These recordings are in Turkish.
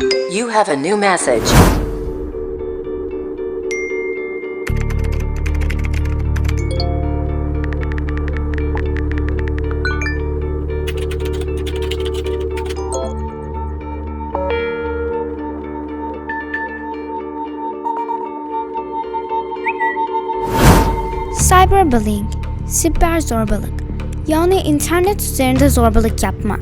You have a new message. Cyberbullying, siber zorbalık. Yani internet üzerinde zorbalık yapma.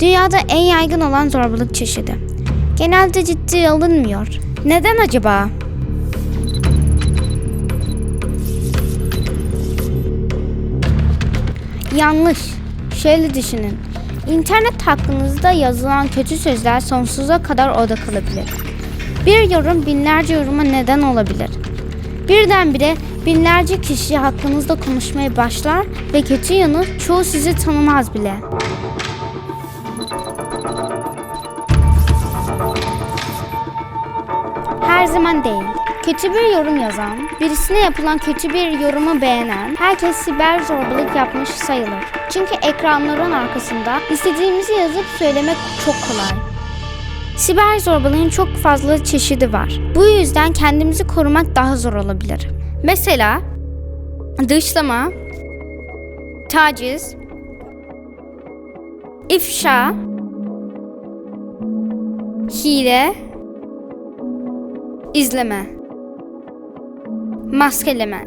Dünyada en yaygın olan zorbalık çeşidi. Genelde ciddiye alınmıyor. Neden acaba? Yanlış. Şöyle düşünün. İnternet hakkınızda yazılan kötü sözler sonsuza kadar orada kalabilir. Bir yorum binlerce yoruma neden olabilir. Birdenbire binlerce kişi hakkınızda konuşmaya başlar ve kötü yanı çoğu sizi tanımaz bile. Her zaman değil. Kötü bir yorum yazan, birisine yapılan kötü bir yorumu beğenen, herkes siber zorbalık yapmış sayılır. Çünkü ekranların arkasında istediğimizi yazıp söylemek çok kolay. Siber zorbalığın çok fazla çeşidi var. Bu yüzden kendimizi korumak daha zor olabilir. Mesela dışlama, taciz, ifşa, hile, izleme, maskeleme.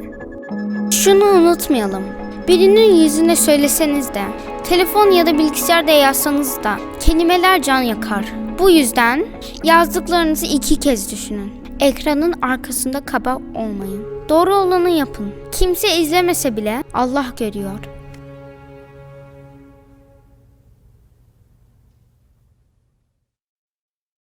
Şunu unutmayalım. Birinin yüzüne söyleseniz de, telefon ya da bilgisayarda yazsanız da kelimeler can yakar. Bu yüzden yazdıklarınızı iki kez düşünün. Ekranın arkasında kaba olmayın. Doğru olanı yapın. Kimse izlemese bile Allah görüyor.